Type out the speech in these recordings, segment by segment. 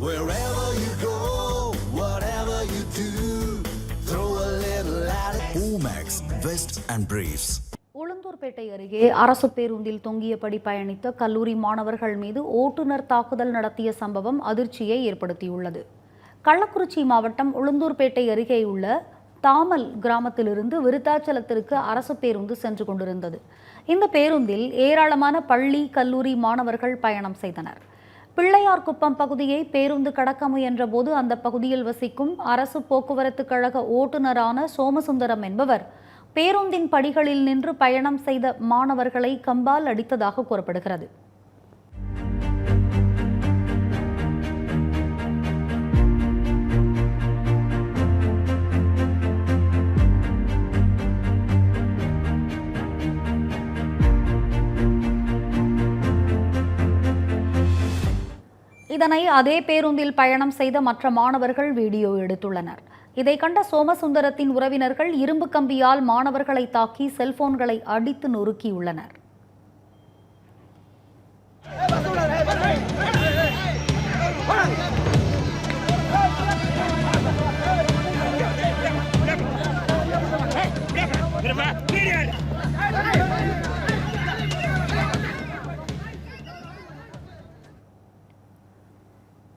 Wherever you go, whatever you do, throw a little at it. Omax, Vest and Briefs. Ulundurpet அருகே அரசு பேருந்தில் தொங்கியபடி பயணித்த கல்லூரி மாணவர்கள் மீது ஓட்டுநர் தாக்குதல் நடத்திய சம்பவம் அதிர்ச்சியை ஏற்படுத்தியுள்ளது கள்ளக்குறிச்சி மாவட்டம் உளுந்தூர்பேட்டை அருகேயுள்ள தாமல் கிராமத்திலிருந்து விருத்தாச்சலத்திற்கு அரசு பேருந்து சென்று கொண்டிருந்தது இந்த பேருந்தில் ஏராளமான பள்ளி கல்லூரி மாணவர்கள் பயணம் செய்தனர் பிள்ளையார்குப்பம் பகுதியை பேருந்து கடக்க முயன்றபோது அந்த பகுதியில் வசிக்கும் அரசு போக்குவரத்து கழக ஓட்டுநரான சோமசுந்தரம் என்பவர் பேருந்தின் படிகளில் நின்று பயணம் செய்த மாணவர்களை கம்பால் அடித்ததாக கூறப்படுகிறது. இதனை அதே பேருந்தில் பயணம் செய்த மற்ற மாணவர்கள் வீடியோ எடுத்துள்ளனர். இதை கண்ட சோமசுந்தரத்தின் உறவினர்கள் இரும்பு கம்பியால் மாணவர்களை தாக்கி செல்போன்களை அடித்து நொறுக்கியுள்ளனர்.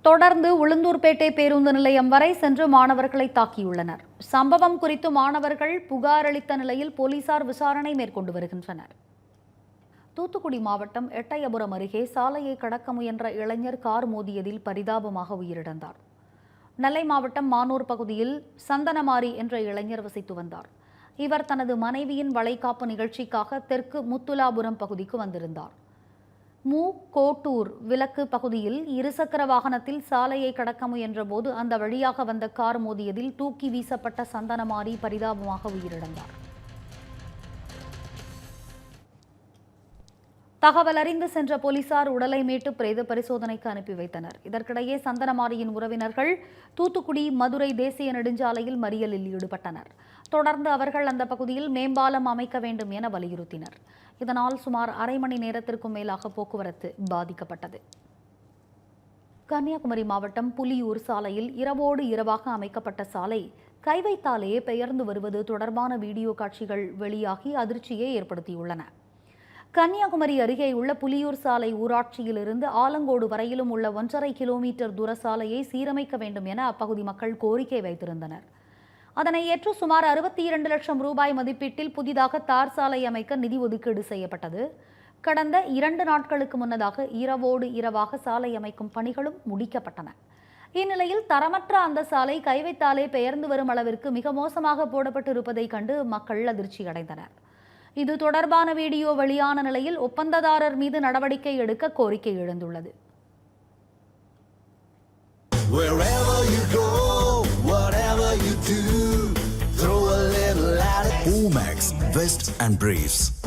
தொடர்ந்து உளுந்தூர்பேட்டை பேருந்து நிலையம் வரை சென்று மாணவர்களை தாக்கியுள்ளனர். சம்பவம் குறித்து மாணவர்கள் புகார் அளித்த நிலையில் போலீசார் விசாரணை மேற்கொண்டு வருகின்றனர். தூத்துக்குடி மாவட்டம் எட்டயபுரம் அருகே சாலையை கடக்க முயன்ற இளைஞர் கார் மோதியதில் பரிதாபமாக உயிரிழந்தார். நெல்லை மாவட்டம் மானூர் பகுதியில் சந்தனமாரி என்ற இளைஞர் வசித்து வந்தார். இவர் தனது மனைவியின் வளைகாப்பு நிகழ்ச்சிக்காக தெற்கு முத்துலாபுரம் பகுதிக்கு வந்திருந்தார். மு கோட்டூர் விலக்கு பகுதியில் இருசக்கர வாகனத்தில் சாலையை கடக்க முயன்றபோது அந்த வழியாக வந்த கார் மோதியதில் தூக்கி வீசப்பட்ட சந்தனமாரி பரிதாபமாக உயிரிழந்தார். தகவல் அறிந்து சென்ற போலீசார் உடலை மீட்டு பிரேத பரிசோதனைக்கு அனுப்பி வைத்தனர். இதற்கிடையே சந்தனமாரியின் உறவினர்கள் தூத்துக்குடி மதுரை தேசிய நெடுஞ்சாலையில் மறியலில் ஈடுபட்டனர். தொடர்ந்து அவர்கள் அந்த பகுதியில் மேம்பாலம் அமைக்க வேண்டும் என வலியுறுத்தினர். இதனால் சுமார் அரை மணி நேரத்திற்கும் மேலாக போக்குவரத்து பாதிக்கப்பட்டது. கன்னியாகுமரி மாவட்டம் புலியூர் சாலையில் இரவோடு இரவாக அமைக்கப்பட்ட சாலை கைவைத்தாலேயே பெயர்ந்து வருவது தொடர்பான வீடியோ காட்சிகள் வெளியாகி அதிர்ச்சியை ஏற்படுத்தியுள்ளன. கன்னியாகுமரி அருகே உள்ள புலியூர் சாலை ஊராட்சியிலிருந்து ஆலங்கோடு வரையிலும் உள்ள ஒன்றரை கிலோமீட்டர் தூர சாலையை சீரமைக்க வேண்டும் என அப்பகுதி மக்கள் கோரிக்கை வைத்திருந்தனர். அதனை ஏற்று சுமார் அறுபத்தி இரண்டு லட்சம் ரூபாய் மதிப்பீட்டில் புதிதாக தார் சாலை அமைக்க நிதி ஒதுக்கீடு செய்யப்பட்டது. கடந்த இரண்டு நாட்களுக்கு முன்னதாக இரவோடு இரவாக சாலை அமைக்கும் பணிகளும் முடிக்கப்பட்டன. இந்நிலையில் தரமற்ற அந்த சாலை கைவைத்தாலே பெயர்ந்து வரும் அளவிற்கு மிக மோசமாக போடப்பட்டு இருப்பதை கண்டு மக்கள் அதிர்ச்சி அடைந்தனர் இது தொடர்பான வீடியோ வெளியான நிலையில் ஒப்பந்ததாரர் மீது நடவடிக்கை எடுக்க கோரிக்கை எழுந்துள்ளது. Vest and Briefs.